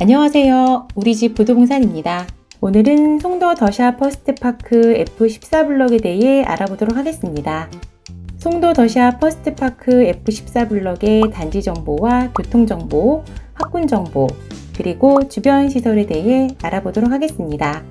안녕하세요. 우리 집 부동산입니다. 오늘은 송도 더샤 퍼스트파크 F14 블럭에 대해 알아보도록 하겠습니다. 송도 더샤 퍼스트파크 F14 블럭의 단지 정보와 교통 정보, 학군 정보, 그리고 주변 시설에 대해 알아보도록 하겠습니다.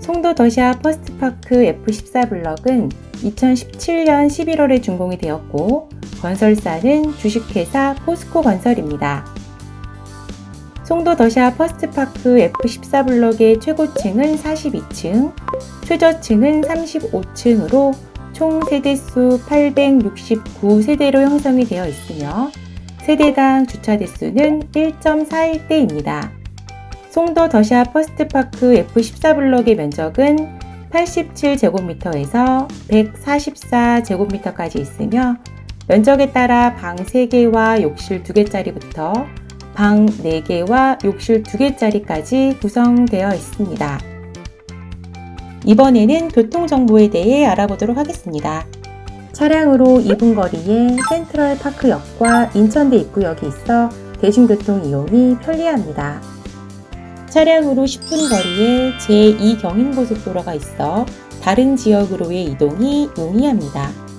송도 더샤 퍼스트파크 F14 블럭은 2017년 11월에 준공이 되었고 건설사는 주식회사 포스코 건설입니다. 송도 더샤 퍼스트파크 F14 블럭의 최고층은 42층, 최저층은 35층으로 총 세대수 869세대로 형성이 되어 있으며 세대당 주차 대수는 1.41대입니다. 송도 더샤 퍼스트파크 F14 블럭의 면적은 87제곱미터에서 144제곱미터까지 있으며 면적에 따라 방 3개와 욕실 2개짜리부터 방 4개와 욕실 2개짜리까지 구성되어 있습니다. 이번에는 교통정보에 대해 알아보도록 하겠습니다. 차량으로 2분 거리에 센트럴 파크역과 인천대 입구역이 있어 대중교통 이용이 편리합니다. 차량으로 10분 거리에 제2경인고속도로가 있어 다른 지역으로의 이동이 용이합니다.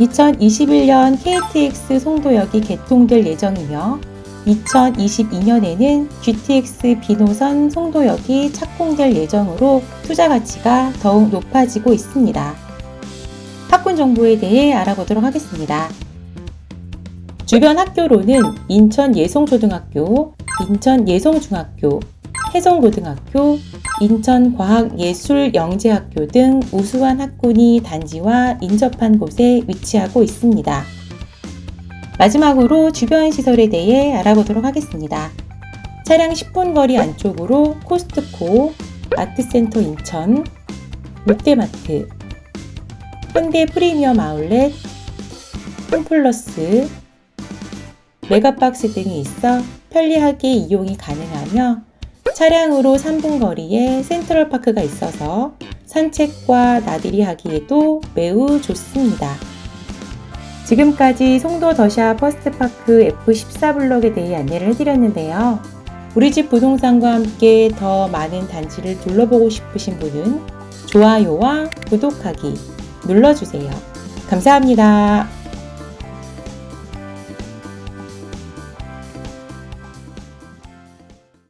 2021년 KTX 송도역이 개통될 예정이며 2022년에는 GTX 비노선 송도역이 착공될 예정으로 투자 가치가 더욱 높아지고 있습니다. 학군 정보에 대해 알아보도록 하겠습니다. 주변 학교로는 인천 예송초등학교, 인천 예송중학교, 해송고등학교, 인천과학예술영재학교 등 우수한 학군이 단지와 인접한 곳에 위치하고 있습니다. 마지막으로 주변 시설에 대해 알아보도록 하겠습니다. 차량 10분 거리 안쪽으로 코스트코, 아트센터 인천, 롯데마트, 현대 프리미엄 아울렛, 홈플러스, 메가박스 등이 있어 편리하게 이용이 가능하며 차량으로 3분 거리에 센트럴파크가 있어서 산책과 나들이 하기에도 매우 좋습니다. 지금까지 송도 더샤 퍼스트파크 F14 블럭에 대해 안내를 해드렸는데요. 우리 집 부동산과 함께 더 많은 단지를 둘러보고 싶으신 분은 좋아요와 구독하기 눌러주세요. 감사합니다.